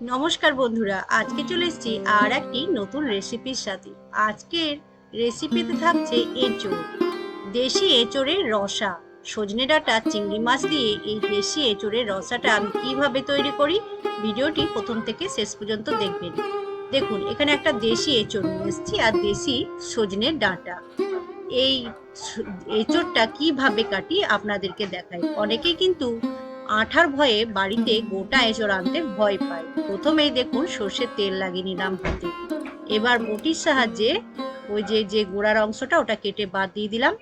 নমস্কার বন্ধুরা, আজকে চলে এসেছি আর একটি নতুন রেসিপির সাথে। আজকের রেসিপিতে থাকছে এঁচড়। দেশি এঁচড়ের রসা। সজনে ডাঁটা, চিংড়ি মাছ দিয়ে এই দেশি এঁচড়ের রসাটা আমি কীভাবে তৈরি করি, ভিডিওটি প্রথম থেকে শেষ পর্যন্ত দেখবেন। দেখুন, এখানে একটা দেশি এঁচড় নিয়ে এসেছি আর দেশি সজনের ডাঁটা। এই এঁচড়টা কীভাবে কাটি আপনাদেরকে দেখাই। অনেকেই কিন্তু আঠার ভয়ে বাড়িতে গোটা এঁচড় আনতে ভয় পায়। প্রথমেই দেখুন সর্ষের তেল লাগিয়ে নিলাম হাতে এবার বটির সাহায্যে ওই যে যে গোড়ার অংশটা ওটা কেটে বাদ দিয়ে দিলাম।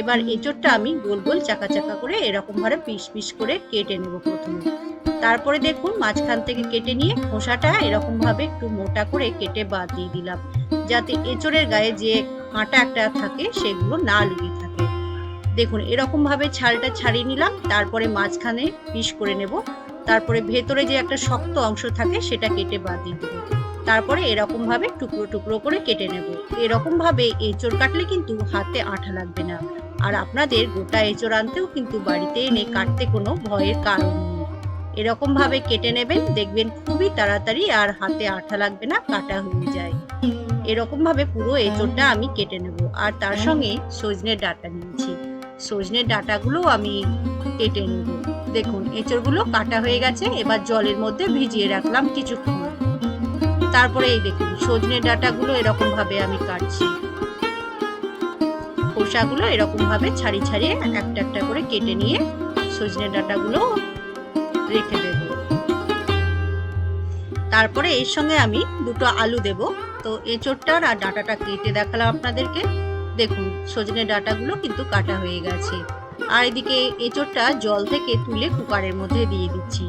এবার এঁচড়টা আমি গোল গোল চাকা চাকা করে এরকম ভাবে পিস পিস করে কেটে নেব প্রথমে। তারপরে দেখুন মাঝখান থেকে কেটে নিয়ে খোসাটা এরকম ভাবে একটু মোটা করে কেটে বাদ দিয়ে দিলাম। যাতে এঁচড়ের গায়ে যে কাঁটা একটা থাকে সেগুলো না লেগে থাকে। দেখুন এরকম ভাবে ছালটা ছাড়িয়ে নিলাম, তারপরে মাঝখানে পিস করে নেব। তারপরে ভেতরে যে একটা শক্ত অংশ থাকে, সেটা কেটে বাদ দিয়ে দেবো। তারপরে এরকম ভাবে টুকরো টুকরো করে কেটে নেব। এরকম ভাবে এঁচড় কাটলে কিন্তু হাতে আঠা লাগবে না। আর আপনাদের গোটা এঁচড় আনতেও কিন্তু বাড়িতে এনে কাটতে কোনো ভয়ের কারণ নেই। এরকম ভাবে কেটে নেবেন, দেখবেন খুবই তাড়াতাড়ি আর হাতে আঠা লাগবে না, কাটা হয়ে যায়। এরকম ভাবে পুরো এঁচড়টা আমি কেটে নেব। আর তার সঙ্গে সজনের ডাঁটা নিয়েছি। সজনের ডাটাগুলো আমি কেটে নেব। দেখুন, এঁচড়গুলো কাটা হয়ে গেছে, এবার জলের মধ্যে ভিজিয়ে রাখলাম কিছুক্ষণ। তারপরে এই দেখুন সজনের ডাটাগুলো এরকম ভাবে আমি কাটছি। খোসাগুলো এরকম ভাবে ছাড়ি ছাড়িয়ে একটা একটা করে কেটে নিয়ে সজনে ডাটাগুলো রেখে দেব। তারপরে এর সঙ্গে আমি দুটো আলু দেব। তো এঁচড়টার আর ডাঁটাটা কেটে দেখালাম আপনাদেরকে। দেখুন, সজনে ডাঁটাগুলো কিন্তু কাটা হয়ে গেছে। আর এদিকে এঁচড়টা জল থেকে তুলে কুকারের মধ্যে দিয়ে দিচ্ছি।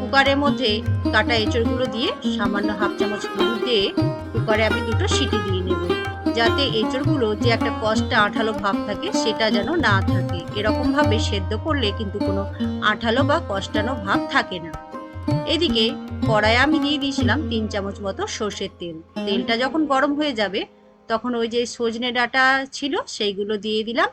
কুকারের মধ্যে কাটা এঁচড়গুলো দিয়ে সামান্য হাফ চামচ হলুদ দিয়ে কুকারে আমি দুটো সিটি দিয়ে নেব। যাতে এঁচড়গুলো যে একটা কষ্টা আঠালো ভাব থাকে, সেটা যেন না থাকে। এরকম ভাবে সেদ্ধ করলে কিন্তু কোনো আঠালো বা কষ্টানো ভাব থাকে না। এদিকে কড়াই আমি দিয়ে দিয়েছিলাম তিন চামচ মতো সর্ষের তেল। তেলটা যখন গরম হয়ে যাবে তখন ওই যে সজনে ডাঁটা ছিল, সেইগুলো দিয়ে দিলাম।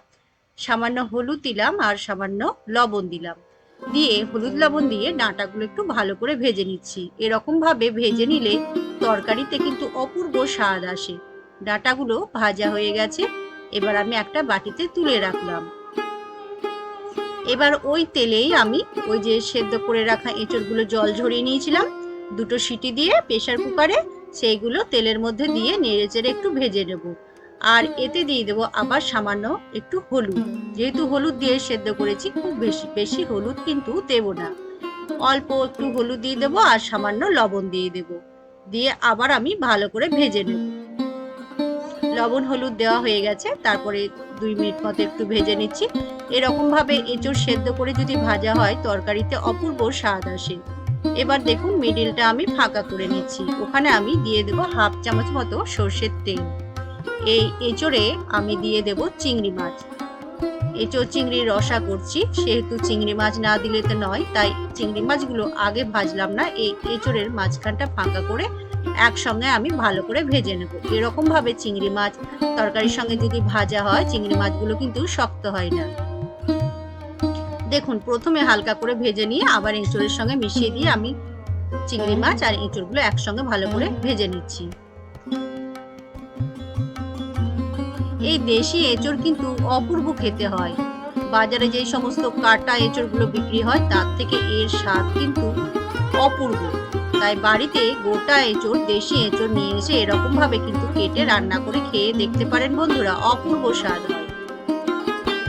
সামান্য হলুদ দিলাম আর সামান্য লবণ দিলাম। দিয়ে হলুদ লবণ দিয়ে ডাঁটাগুলো একটু ভালো করে ভেজে নিচ্ছি। এরকম ভাবে ভেজে নিলে তরকারিতে কিন্তু অপূর্ব স্বাদ আসে। ডাঁটাগুলো ভাজা হয়ে গেছে, এবার আমি একটা বাটিতে তুলে রাখলাম। এবার ওই তেলেই আমি ওই যে সেদ্ধ করে রাখা এঁচড়গুলো জল ঝরিয়ে নিয়েছিলাম। দুটো সিটি দিয়ে প্রেসার কুকারে সেইগুলো তেলের মধ্যে দিয়ে নেড়ে চেড়ে একটু ভেজে নেব। আর এতে দিয়ে দেবো আবার সামান্য একটু হলুদ। যেহেতু হলুদ দিয়ে সেদ্ধ করেছি খুব বেশি বেশি হলুদ কিন্তু দেব না। অল্প একটু হলুদ দিয়ে দেবো আর সামান্য লবণ দিয়ে দেব। দিয়ে আবার আমি ভালো করে ভেজে নেব। লবণ হলুদ দেওয়া হয়ে গেছে তারপরে দুই মিনিট মতো একটু ভেজে নিচ্ছি। এরকম ভাবে এঁচড় সেদ্ধ করে যদি ভাজা হয় তরকারিতে অপূর্ব স্বাদ আসে। এবার দেখুন মিডিলটা আমি ফাঁকা করে নিচ্ছি। ওখানে আমি দিয়ে দেবো হাফ চামচ মতো সর্ষের তেল। এই এঁচড়ে আমি দিয়ে দেব চিংড়ি মাছ। এঁচড় চিংড়ির রসা করছি, সেহেতু চিংড়ি মাছ না দিলে তো নয়, তাই চিংড়ি মাছগুলো আগে ভাজলাম না, এই এঁচড়ের মাঝখানটা ফাঁকা করে একসঙ্গে আমি ভালো করে ভেজে নেব। এরকমভাবে চিংড়ি মাছ তরকারির সঙ্গে যদি ভাজা হয়, চিংড়ি মাছগুলো কিন্তু শক্ত হয় না। দেখুন প্রথমে হালকা করে ভেজে নিয়ে আবার এঁচড়ের সঙ্গে মিশিয়ে দিয়ে আমি চিংড়ি মাছ আর এঁচড়গুলো একসঙ্গে ভালো করে ভেজে নিচ্ছি। এই দেশি এঁচড় কিন্তু অপূর্ব খেতে হয়। বাজারে যে সমস্ত কাটা এঁচড়গুলো বিক্রি হয় তার থেকে এর স্বাদ কিন্তু অপূর্ব। তাই বাড়িতে গোটা এঁচড় দেশি এঁচড় নিয়ে এসে এরকম ভাবে কিন্তু কেটে রান্না করে খেয়ে দেখতে পারেন বন্ধুরা অপূর্ব স্বাদ।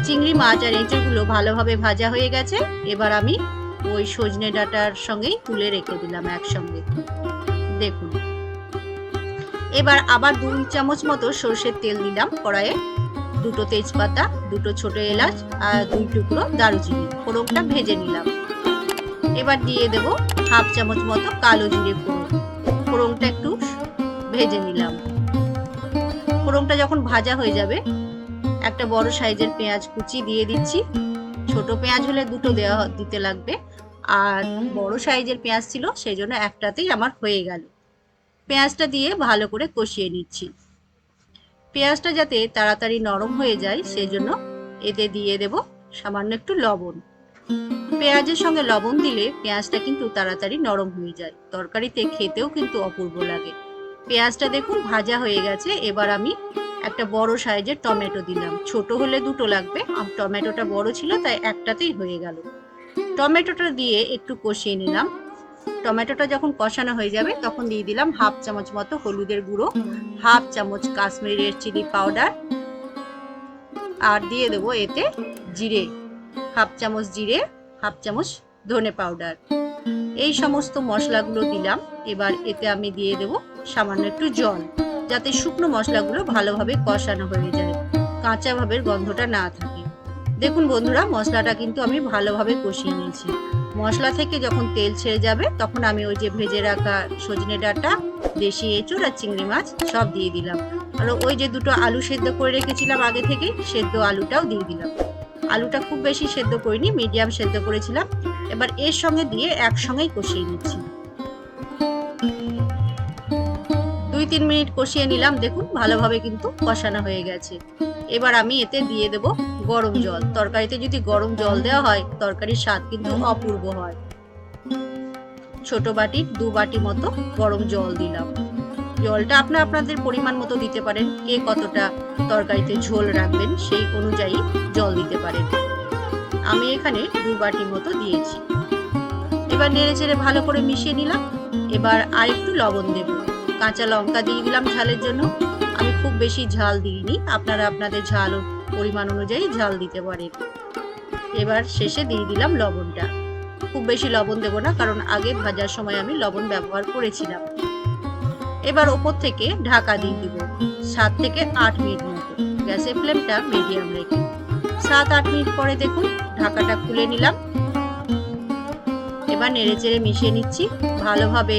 চিংড়ি মাছ আর এঁচড়গুলো ভালোভাবে ভাজা হয়ে গেছে। এবার আমি ওই সজনে ডাঁটার সঙ্গেই তুলে রেখে দিলাম একসঙ্গে। দেখুন। এবার আবার দু চামচ মতো সর্ষের তেল দিলাম কড়াইয়ে। দুটো তেজপাতা, দুটো ছোট এলাচ আর দুই টুকরো দারুচিনি। ফোড়নটা ভেজে নিলাম। এবার দিয়ে দেব হাফ চামচ মতো কালো জিরে ফোড়ন। ফোড়নটা একটু ভেজে নিলাম। ফোড়নটা যখন ভাজা হয়ে যাবে একটা বড় সাইজের পেঁয়াজ কুচি দিয়ে দিচ্ছি। ছোট পেঁয়াজ হলে দুটো দেওয়া দিতে লাগবে। আর বড় সাইজের পেঁয়াজ ছিল, সেই জন্য একটাতেই আমার হয়ে গেল। পেঁয়াজটা দিয়ে ভালো করে কষিয়ে নিচ্ছি। পেঁয়াজটা যাতে তাড়াতাড়ি নরম হয়ে যায়, সেই জন্য এতে দিয়ে দেব সামান্য একটু লবণ। পেঁয়াজের সঙ্গে লবণ দিলে পেঁয়াজটা কিন্তু তাড়াতাড়ি নরম হয়ে যায়। তরকারিতে খেতেও কিন্তু অপূর্ব লাগে। পেঁয়াজটা দেখুন ভাজা হয়ে গেছে, এবার আমি একটা বড় সাইজের টমেটো দিলাম। ছোট হলে দুটো লাগবে টমেটোটা বড় ছিল, তাই একটাতেই হয়ে গেল। টমেটোটা দিয়ে একটু কষিয়ে নিলাম। টমেটোটা যখন কষানো হয়ে যাবে, তখন দিয়ে দিলাম হাফ চামচ মতো হলুদের গুঁড়ো, হাফ চামচ কাশ্মীরি রেড চিলি পাউডার, আর দিয়ে দেবো এতে জিরে, হাফ চামচ জিরে, হাফ চামচ ধনে পাউডার। এই সমস্ত মশলাগুলো দিলাম। এবার এতে আমি দিয়ে দেব সামান্য একটু জল। যাতে শুকনো মশলাগুলো ভালোভাবে কষানো হয়ে যায়, কাঁচা ভাবের গন্ধটা না থাকে। দেখুন বন্ধুরা, মশলাটা কিন্তু আমি ভালোভাবে কষিয়ে নিয়েছি। মশলা থেকে যখন তেল ছেড়ে যাবে, তখন আমি ওই যে ভেজে রাখা সজনে ডাঁটা, দেশি এঁচড় আর চিংড়ি মাছ সব দিয়ে দিলাম। আর ওই যে দুটো আলু সেদ্ধ করে রেখেছিলাম আগে থেকে সেদ্ধ আলুটাও দিয়ে দিলাম। আলুটা খুব বেশি সেদ্ধ করিনি, মিডিয়াম সেদ্ধ করেছিলাম। এবার এর সঙ্গে দিয়ে একসঙ্গেই কষিয়ে নিচ্ছি। তিন মিনিট কষিয়ে নিলাম, দেখুন ভালোভাবে কিন্তু কষানো হয়ে গেছে। এবার আমি এতে দিয়ে দেব গরম জল। তরকারিতে যদি গরম জল দেওয়া হয়, তরকারির স্বাদ কিন্তু অপূর্ব হয়। ছোট বাটির দু বাটি মতো গরম জল দিলাম। জলটা আপনার আপনাদের পরিমাণ মতো দিতে পারেন, কে কতটা তরকারিতে ঝোল রাখবেন সেই অনুযায়ী জল দিতে পারেন। আমি এখানে দু বাটি মতো দিয়েছি। এবার নেড়ে চেড়ে ভালো করে মিশিয়ে নিলাম। এবার আর একটু লবণ দেব। কাঁচা লঙ্কা দিয়ে দিলাম ঝালের জন্য। আমি খুব বেশি ঝাল দিইনি। আপনারা আপনাদের ঝাল পরিমাণ অনুযায়ী ঝাল দিতে পারেন। এবার শেষে দিয়ে দিলাম লবণটা। খুব বেশি লবণ দেবো না, কারণ আগে ভাজার সময় আমি লবণ ব্যবহার করেছিলাম। এবার ওপর থেকে ঢাকা দিয়ে দিব সাত থেকে আট মিনিট মতো। গ্যাসের ফ্লেমটা মিডিয়াম রেখে। সাত আট মিনিট পরে দেখুন, ঢাকাটা খুলে নিলাম। এবার নেড়ে চেড়ে মিশিয়ে নিচ্ছি। ভালোভাবে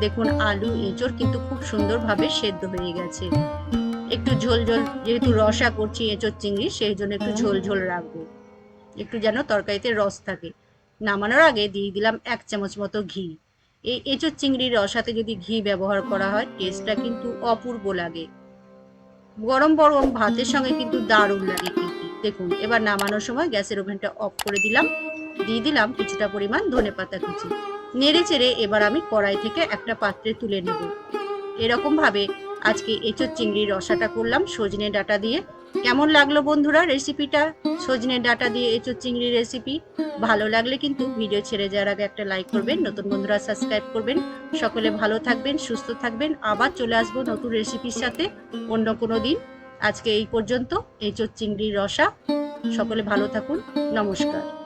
দেখুন আলু, এঁচড় কিন্তু খুব সুন্দরভাবে সেদ্ধ হয়ে গেছে। একটু ঝোল ঝোল, যেহেতু রসা করছি এঁচড়, চিংড়ি, সেই জন্য একটু ঝোল ঝোল রাখব। একটু যেন তরকারিতে রস থাকে। নামানোর আগে দিয়ে দিলাম এক চামচ মতো ঘি। এই এঁচড়, চিংড়ির রসাতে যদি ঘি ব্যবহার করা হয়, টেস্টটা কিন্তু অপূর্ব লাগে। গরম গরম ভাতের সঙ্গে কিন্তু দারুণ লাগে দেখুন, এবার নামানোর সময় গ্যাসের ওভেনটা অফ করে দিলাম। দিয়ে দিলাম কিছুটা পরিমাণ ধনে পাতা কুচি। নেড়ে চেড়ে এবার আমি কড়াই থেকে একটা পাত্রে তুলে নেব। এরকম ভাবে আজকে এঁচড় চিংড়ির রসাটা করলাম সজনে ডাটা দিয়ে। কেমন লাগল বন্ধুরা রেসিপিটা? সজনে ডাটা দিয়ে এঁচোর চিংড়ির রেসিপি? ভালো লাগলে কিন্তু ভিডিও ছেড়ে যাওয়ার আগে একটা লাইক করবেন, নতুন বন্ধুরা সাবস্ক্রাইব করবেন। সকলে ভালো থাকবেন, সুস্থ থাকবেন। আবার চলে আসব নতুন রেসিপির সাথে অন্য কোনো দিন। আজকে এই পর্যন্ত এঁচড় চিংড়ির রসা। সকলে ভালো থাকুন। নমস্কার।